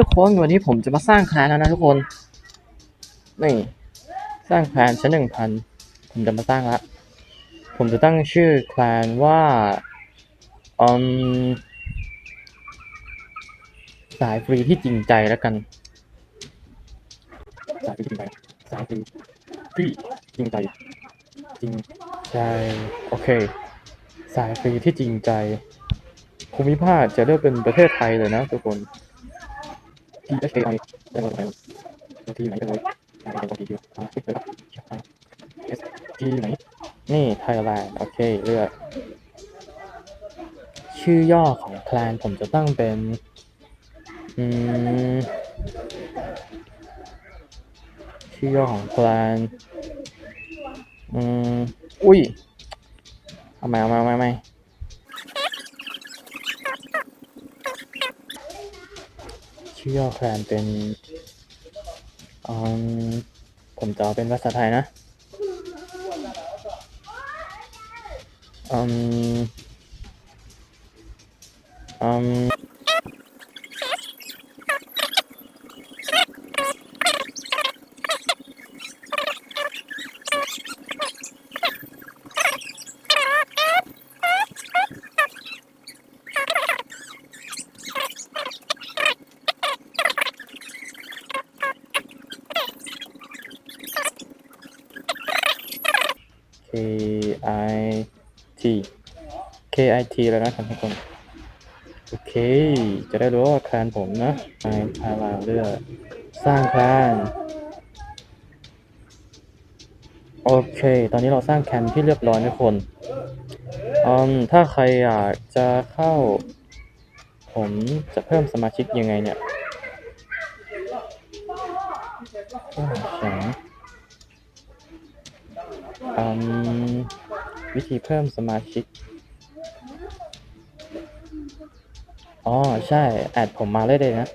ทุกคนวันนี้ผมจะมาสร้างแคลนแล้วนะทุกคนนี่สร้างแคลนชั้นหนึ่งพันผมจะมาสร้างละผมจะตั้งชื่อแคลนว่าอืมสายฟรีที่จริงใจแล้วกัน สายฟรีจริงใจสายฟรีที่จริงใจจริงใจโอเค สายฟรีที่จริงใจภูมิภาคจะเลือกเป็นประเทศไทยเลยนะทุกคน T H A I ได้มาไหนที่ไหนกันเลยไหนกันตรงที่อยู่อ่าคเลยครับ S T ไหน นี่ไทยแลนด์โอเค เลือก ชื่อย่อของแคลนผมจะตั้งเป็น อืม ชื่อย่อของแคลนอืม อุ้ย เอาใหม่เอาใหม่เอาใหม่เอาใหม่ ชื่อย่อแคลนเป็นอืมผมจะเอาเป็นภาษาไทยนะอืมอืม K I T K I T แล้วนะครับทุกคน โอเค จะได้รู้ว่าแคลนผมนะไอพาราเลือกสร้างแคลนโอเค ตอนนี้เราสร้างแคนที่เรียบร้อยนะทุกคนอืมถ้าใครอยากจะเข้า ผมจะเพิ่มสมาชิกยังไงเนี่ยก็แสง อืมวิธีเพิ่มสมาชิก อ๋อ ใช่ แอดผมมาเลยเลยนะ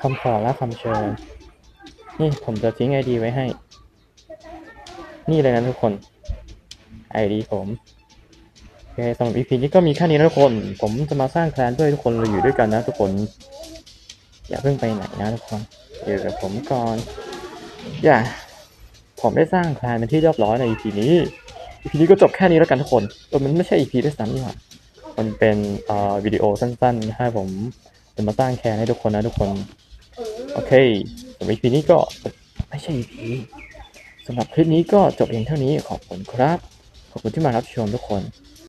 คำขอและคำเชิญ นี่ผมจะทิ้งไอดีไว้ให้ นี่เลยนะทุกคนไอดีผมโอเคสำหรับ EP นี้ก็มีแค่นี้นะทุกคน ผมจะมาสร้างแคลนด้วยทุกคนเราอยู่ด้วยกันนะทุกคน อย่าเพิ่งไปไหนนะทุกคนอยู่กับผมก่อน อย่า ผมได้สร้างแคลนเป็นที่เรียบร้อยใน EP นี้ EP นี้ก็จบแค่นี้แล้วกันทุกคนเออมันไม่ใช่ EP ด้วยซ้ำนี่หว่ามันเป็นเอ่อวิดีโอสั้นๆให้ผมจะมาสร้างแคร์ให้ทุกคนนะทุกคน โอเคสำหรับ EP นี้ก็ไม่ใช่ EP สำหรับคลิปนี้ก็จบเพียงเท่านี้ขอบคุณครับ ขอบคุณที่มารับชมทุกคน